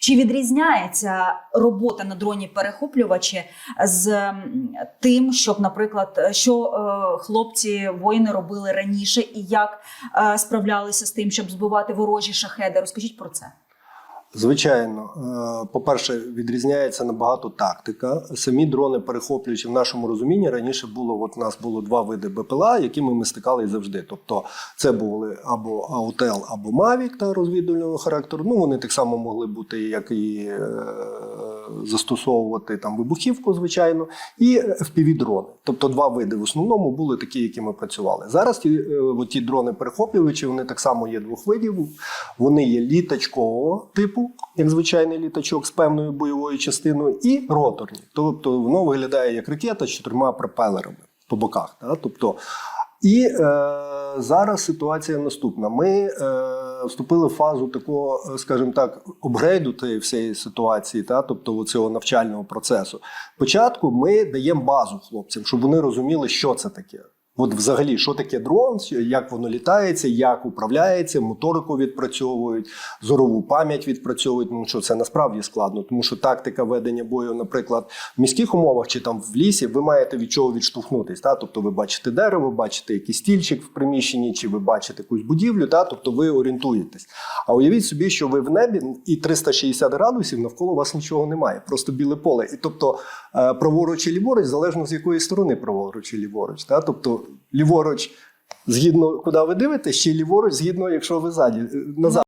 Чи відрізняється робота на дроні перехоплювачі з тим, щоб, наприклад, що е, хлопці воїни робили раніше, і як е, справлялися з тим, щоб збивати ворожі шахеди? Розкажіть про це. Звичайно, Е, по-перше, відрізняється набагато тактика. Самі дрони перехоплюючи в нашому розумінні раніше було. От нас було два види БПЛА, якими ми стикали завжди. Тобто, це були або Аутел, або Мавік та розвідувального характеру. Ну вони так само могли бути, як і е, застосовувати там вибухівку, звичайно, і FPV-дрони. Тобто два види в основному були такі, які ми працювали. Зараз ті, е, ті дрони перехоплювачі, вони так само є двох видів. Вони є літачкового типу, як звичайний літачок з певною бойовою частиною, і роторні. Тобто воно виглядає як ракета з чотирма пропелерами по боках. Да? Тобто, і е, зараз ситуація наступна. Ми е, вступили в фазу такого, е, скажімо так, обгрейду тієї всієї ситуації, та? тобто цього навчального процесу. Спочатку ми даємо базу хлопцям, щоб вони розуміли, що це таке. От взагалі, що таке дрон, як воно літається, як управляється, моторику відпрацьовують, зорову пам'ять відпрацьовують. Ну що це насправді складно, тому що тактика ведення бою, наприклад, в міських умовах чи там в лісі, ви маєте від чого відштовхнутись. Та? Тобто ви бачите дерево, бачите якийсь стільчик в приміщенні, чи ви бачите якусь будівлю, та? тобто ви орієнтуєтесь. А уявіть собі, що ви в небі і 360 градусів навколо вас нічого немає, просто біле поле. І тобто е, праворуч і ліворуч, залежно з якої сторони праворуч і ліворуч. Та? Тобто ліворуч, згідно куди ви дивитесь, чи ліворуч, згідно, якщо ви ззаді, назад.